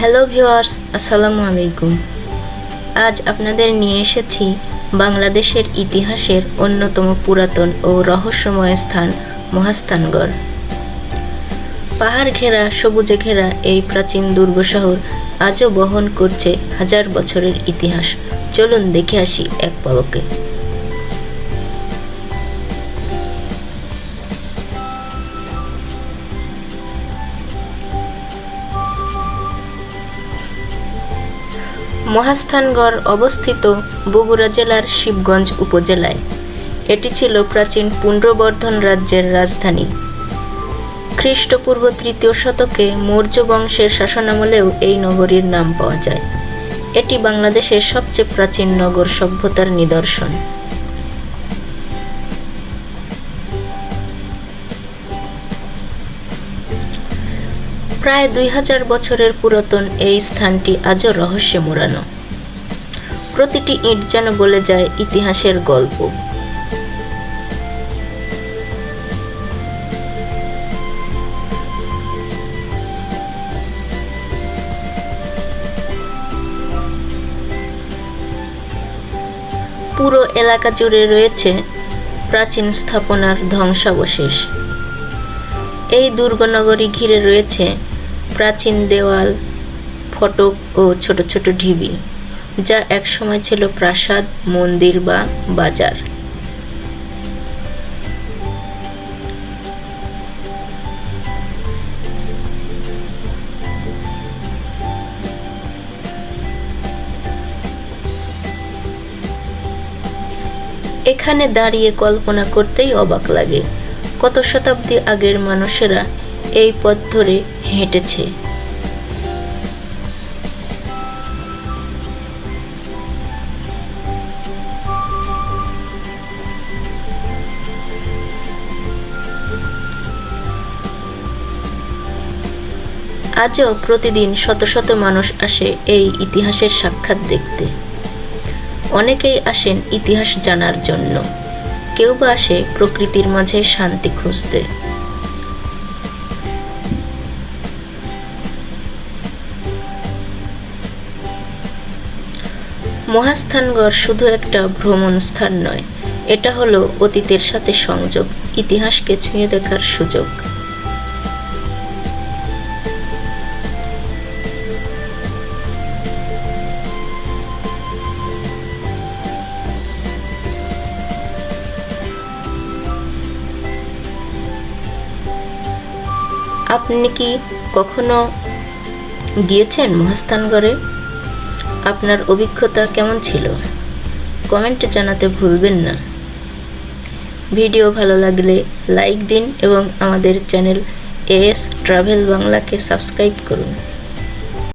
Hello viewers, আসসালামু আলাইকুম। আজ আপনাদের নিয়ে এসেছি বাংলাদেশের ইতিহাসের অন্যতম পুরাতন ও রহস্যময় স্থান, মহাস্থানগড়। পাহাড় ঘেরা সবুজে ঘেরা এই প্রাচীন দুর্গ শহর আজও বহন করছে হাজার বছরের ইতিহাস। চলুন দেখে আসি এক পলকে। মহাস্থানগড় অবস্থিত বগুড়া জেলার শিবগঞ্জ উপজেলায়। এটি ছিল প্রাচীন পুণ্ড্রবর্ধন রাজ্যের রাজধানী। খ্রিস্টপূর্ব তৃতীয় শতকে মৌর্য বংশের শাসনামলেও এই নগরীর নাম পাওয়া যায়। এটি বাংলাদেশের সবচেয়ে প্রাচীন নগর সভ্যতার নিদর্শন। প্রায় দুই হাজার বছরের পুরাতন এই স্থানটি আজও রহস্যে মোড়ানো। প্রতিটি ইট যেন বলে যায় ইতিহাসের গল্প। পুরো এলাকা জুড়ে রয়েছে প্রাচীন স্থাপনার ধ্বংসাবশেষ। এই দুর্গনগরী ঘিরে রয়েছে প্রাচীন দেওয়াল, ফটক ও ছোট ছোট ঢিবি, যা একসময় ছিল প্রাসাদ, মন্দির বা বাজার। এখানে দাঁড়িয়ে কল্পনা করতেই অবাক লাগে। কত শতাব্দী আগের মানুষেরা এই পথ ধরে হেঁটেছে। আজও প্রতিদিন শত শত মানুষ আসে এই ইতিহাসের সাক্ষাৎ দেখতে। অনেকেই আসেন ইতিহাস জানার জন্য। কেউ বা আসে প্রকৃতির মাঝে শান্তি খুঁজতে। মহাস্থানগড় শুধু একটা ভ্রমণ স্থান নয়, এটা হলো অতীতের সাথে সংযোগ, ইতিহাসকে ছুঁয়ে দেখার সুযোগ। আপনি কি কখনো গিয়েছেন মহাস্থানগড়ে? আপনার অভিজ্ঞতা কেমন ছিল? কমেন্টে জানাতে ভুলবেন না। ভিডিও ভালো লাগলে লাইক দিন এবং আমাদের চ্যানেল এস ট্রাভেল বাংলাকে সাবস্ক্রাইব করুন।